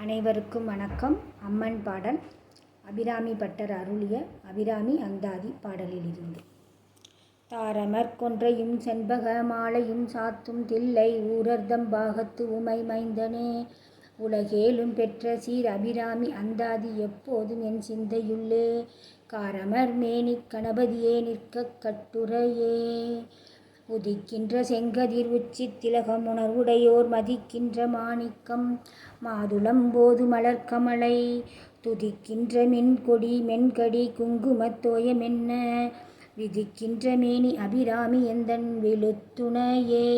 அனைவருக்கும் வணக்கம். அம்மன் பாடல் அபிராமி பட்டர் அருளிய அபிராமி அந்தாதி பாடலிலிருந்து. தாரமர் கொன்றையும் செண்பக மாலையும் சாத்தும் தில்லை ஊரர்தம் பாகத்து உமை மைந்தனே. உலகேலும் பெற்ற சீர் அபிராமி அந்தாதி எப்போதும் என் சிந்தையுள்ளே. காரமர் மேனிக் கணபதியே நிற்கக் கட்டுரையே. உதிக்கின்ற செங்கதிர் உச்சி திலகம் உணர்வுடையோர் மதிக்கின்ற மாணிக்கம் மாதுளம் போது மலர்கமலை துதிக்கின்ற மென்கொடி மென்கடி குங்குமத்தோயமென்ன விதிக்கின்ற மேனி அபிராமி எந்தன் விழுத்துணையே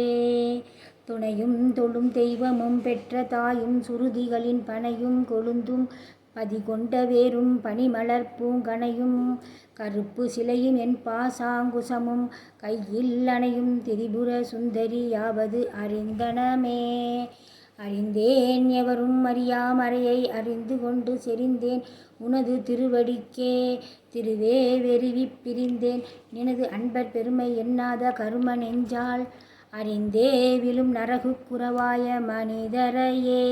துணையும் தொழும் தெய்வமும் பெற்ற தாயும் சுருதிகளின் பனையும் கொழுந்தும் பதிகொண்ட வேரும் பனிமலர் பூங்கனையும் கருப்பு சிலையும் என் பாசாங்குசமும் கையில் அணையும் திரிபுர சுந்தரியாவது அறிந்தனமே. அறிந்தேன் எவரும் அறியாமறையை அறிந்து கொண்டு செறிந்தேன் உனது திருவடிக்கே திருவே வெறிவி பிரிந்தேன். நினது அன்பர் பெருமை எண்ணாத கரும நெஞ்சால் அறிந்தே விழும் நரகு குறவாய மனிதரையே.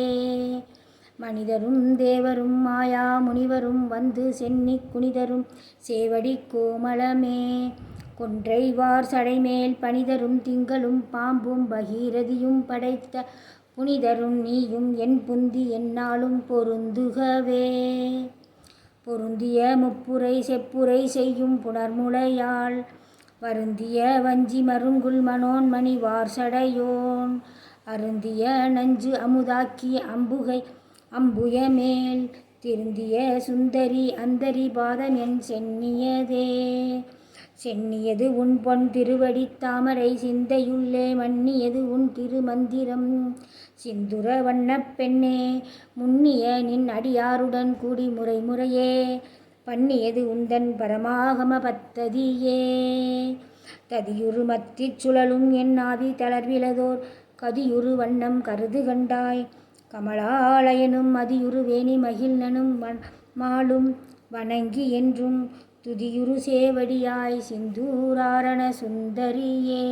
மனிதரும் தேவரும் மாயா முனிவரும் வந்து சென்னி குனிதரும் சேவடி கோமளமே. கொன்றைவார் சடைமேல் பனிதரும் திங்களும் பாம்பும் பகீரதியும் படைத்த புனிதரும் நீயும் என் புந்தி என்னாலும் பொருந்துகவே. பொருந்திய முப்புரை செப்புரை செய்யும் புனர்முளையாள் வருந்திய வஞ்சி மருங்குல் மனோன்மணி வார்சடையோன் அருந்திய நஞ்சு அமுதாக்கிய அம்புகை அம்புயமேல் திருந்திய சுந்தரி அந்தரி பாதம் என் சென்னியதே. சென்னியது உன் பொன் திருவடி தாமரை சிந்தையுள்ளே மன்னியது உன் திருமந்திரம். சிந்துர வண்ணப் பெண்ணே முன்னிய நின் அடியாருடன் கூடி முறை முறையே பண்ணியது உந்தன் பரமாகம பத்ததியே. ததியுரு மத்திச் சுழலும் என் ஆவி தளர்விலதோர் கதியுரு வண்ணம் கருது கண்டாய். கமலாலயனும் மதியுருவேணி மகிழ்னனும் மாலும் வணங்கி என்றும் துதியுரு சேவடியாய் சிந்தூராரண சுந்தரியே.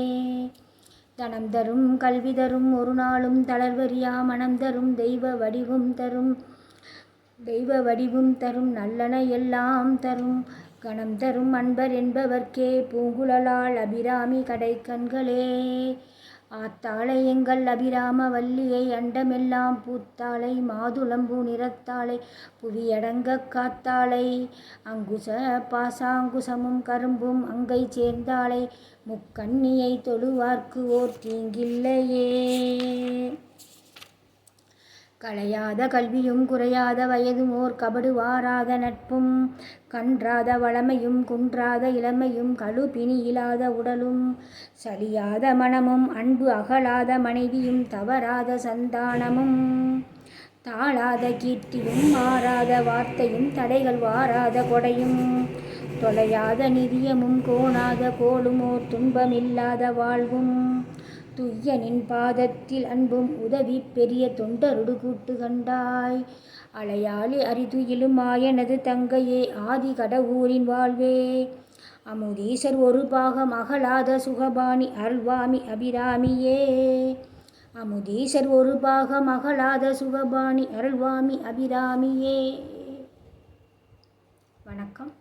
தனம் தரும் கல்வி தரும் ஒரு நாளும் தளர்வரியா மனம் தரும் தெய்வ வடிவும் தரும் தெய்வ வடிவும் தரும் நல்லன எல்லாம் தரும். கணம் தரும் அன்பர் என்பவர்க்கே பூங்குழலால் அபிராமி கடை கண்களே ஆத்தாளை எங்கள் அபிராம வல்லியை அண்டமெல்லாம் பூத்தாளை மாதுளம்பூ நிறத்தாளை புவியடங்க காத்தாளை அங்குச பாசாங்குசமும் கரும்பும் அங்கை சேர்ந்தாளை முக்கண்ணியை தொழுவார்க்கு ஓர் தீங்கில்லையே. களையாத கல்வியும் குறையாத வயதும் ஓர் கபடு வாராத நட்பும் கன்றாத வளமையும் குன்றாத இளமையும் கழுபிணி இல்லாத உடலும் சலியாத மனமும் அன்பு அகலாத மனைவியும் தவறாத சந்தானமும் தாழாத கீர்த்தியும் மாறாத வார்த்தையும் தடைகள் வாராத கொடையும் தொலையாத நிதியமும் கோணாத கோளும் ஓர் துன்பமில்லாத வாழ்வும் துய்யனின் பாதத்தில் அன்பும் உதவி பெரிய தொண்டருடு கூட்டு கண்டாய். அலையாளி அரிதுயிலும் மாயனது தங்கையே ஆதி கடவுரின் வாழ்வே. அமுதீசர் ஒரு பாகம் அகலாத சுகபாணி அருள்வாமி அபிராமியே. அமுதீசர் ஒரு பாகம் அகலாத சுகபாணி அருள்வாமி அபிராமியே. வணக்கம்.